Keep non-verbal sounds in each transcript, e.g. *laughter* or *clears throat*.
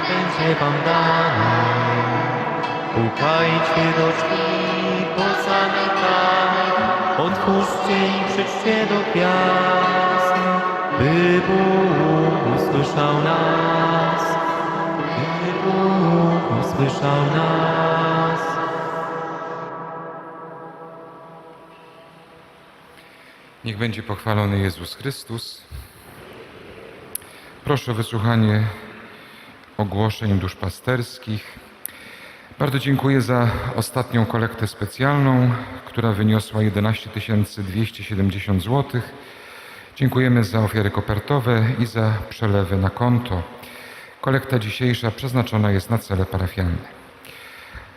będzie wam dana. Pukajcie do drzwi pozamykanych, otwórzcie i przyjdźcie do gwiazd, by Bóg usłyszał nas, by Bóg usłyszał nas. Niech będzie pochwalony Jezus Chrystus. Proszę o wysłuchanie ogłoszeń duszpasterskich. Bardzo dziękuję za ostatnią kolektę specjalną, która wyniosła 11 270 zł. Dziękujemy za ofiary kopertowe i za przelewy na konto. Kolekta dzisiejsza przeznaczona jest na cele parafialne.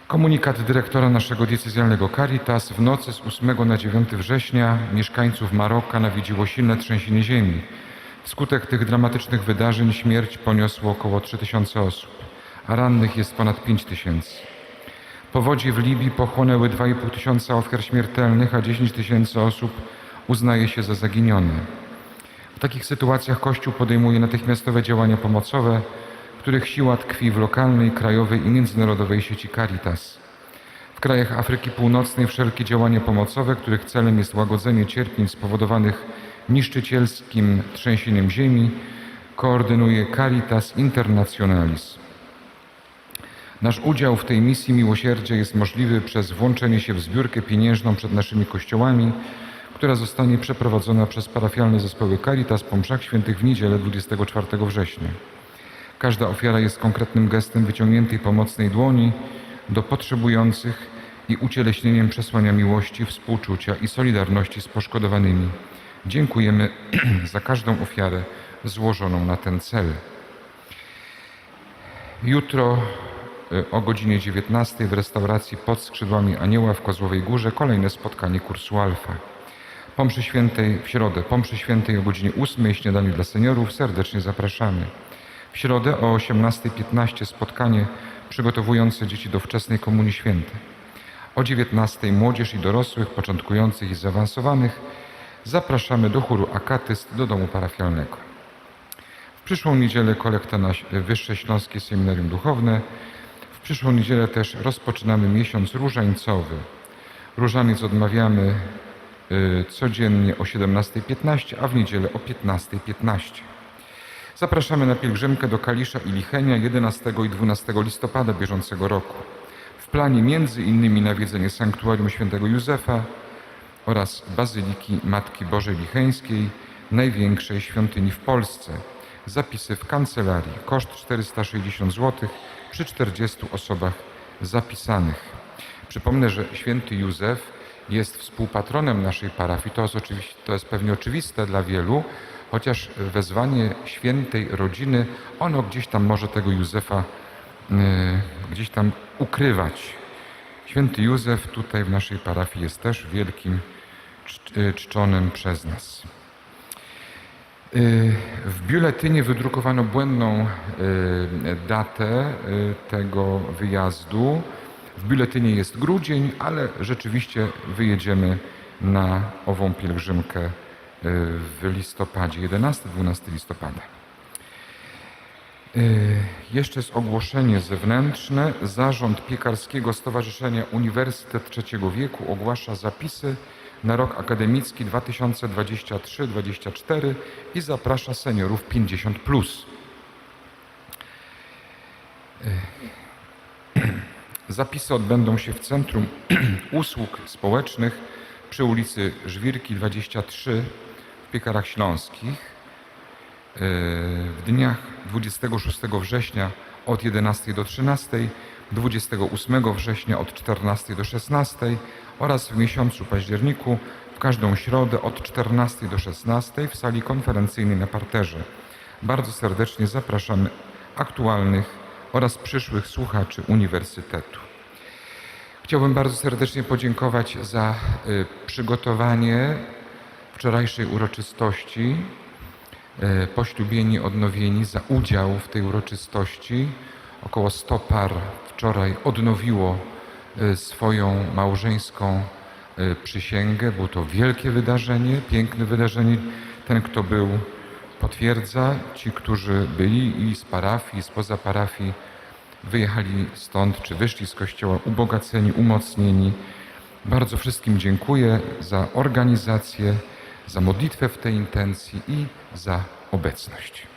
Komunikat dyrektora naszego diecezjalnego Caritas w nocy z 8 na 9 września mieszkańców Maroka nawiedziło silne trzęsienie ziemi. Wskutek tych dramatycznych wydarzeń śmierć poniosło około 3000 osób, a rannych jest ponad 5000. Powodzi w Libii pochłonęły 2,5 tysiąca ofiar śmiertelnych, a 10 tysięcy osób uznaje się za zaginione. W takich sytuacjach Kościół podejmuje natychmiastowe działania pomocowe, których siła tkwi w lokalnej, krajowej i międzynarodowej sieci Caritas. W krajach Afryki Północnej wszelkie działania pomocowe, których celem jest łagodzenie cierpień spowodowanych niszczycielskim trzęsieniem ziemi, koordynuje Caritas Internationalis. Nasz udział w tej misji miłosierdzia jest możliwy przez włączenie się w zbiórkę pieniężną przed naszymi kościołami, która zostanie przeprowadzona przez parafialne zespoły Caritas po mszach świętych w niedzielę 24 września. Każda ofiara jest konkretnym gestem wyciągniętej pomocnej dłoni do potrzebujących i ucieleśnieniem przesłania miłości, współczucia i solidarności z poszkodowanymi. Dziękujemy *clears throat* za każdą ofiarę złożoną na ten cel. Jutro y, o godzinie 19 w restauracji pod skrzydłami Anioła w Kozłowej Górze kolejne spotkanie kursu Alfa. Po świętej, w środę, po świętej o godzinie 8 śniadanie dla seniorów serdecznie zapraszamy. W środę o 18.15 spotkanie przygotowujące dzieci do wczesnej Komunii Świętej. O 19.00 młodzież i dorosłych, początkujących i zaawansowanych zapraszamy do chóru Akatyst do domu parafialnego. W przyszłą niedzielę kolekta na Wyższe Śląskie Seminarium Duchowne. W przyszłą niedzielę też rozpoczynamy miesiąc różańcowy. Różaniec odmawiamy y, codziennie o 17.15, a w niedzielę o 15.15. Zapraszamy na pielgrzymkę do Kalisza i Lichenia 11 i 12 listopada bieżącego roku. W planie między innymi nawiedzenie sanktuarium świętego Józefa oraz Bazyliki Matki Bożej Licheńskiej, największej świątyni w Polsce. Zapisy w kancelarii. Koszt 460 zł przy 40 osobach zapisanych. Przypomnę, że święty Józef jest współpatronem naszej parafii. To jest, oczywiście, to jest pewnie oczywiste dla wielu, chociaż wezwanie świętej rodziny, ono gdzieś tam może tego Józefa y, gdzieś tam ukrywać. Święty Józef tutaj w naszej parafii jest też wielkim y, czczonym przez nas. Y, W biuletynie wydrukowano błędną y, datę tego wyjazdu. W biuletynie jest grudzień, ale rzeczywiście wyjedziemy na ową pielgrzymkę w listopadzie, 11-12 listopada. Y, Jeszcze jest ogłoszenie zewnętrzne. Zarząd Piekarskiego Stowarzyszenia Uniwersytet Trzeciego Wieku ogłasza zapisy na rok akademicki 2023-2024 i zaprasza seniorów 50+. Plus. *clears throat* Zapisy odbędą się w Centrum *clears throat* Usług Społecznych przy ulicy Żwirki 23 w Piekarach Śląskich w dniach 26 września od 11 do 13, 28 września od 14 do 16 oraz w miesiącu październiku w każdą środę od 14 do 16 w sali konferencyjnej na parterze. Bardzo serdecznie zapraszamy aktualnych oraz przyszłych słuchaczy Uniwersytetu. Chciałbym bardzo serdecznie podziękować za y, przygotowanie wczorajszej uroczystości e, poślubieni, odnowieni za udział w tej uroczystości. Około 100 par wczoraj odnowiło e, swoją małżeńską e, przysięgę. Było to wielkie wydarzenie, piękne wydarzenie. Ten, kto był potwierdza. Ci, którzy byli i z parafii, i spoza parafii, wyjechali stąd, czy wyszli z kościoła ubogaceni, umocnieni. Bardzo wszystkim dziękuję za organizację, za modlitwę w tej intencji i za obecność.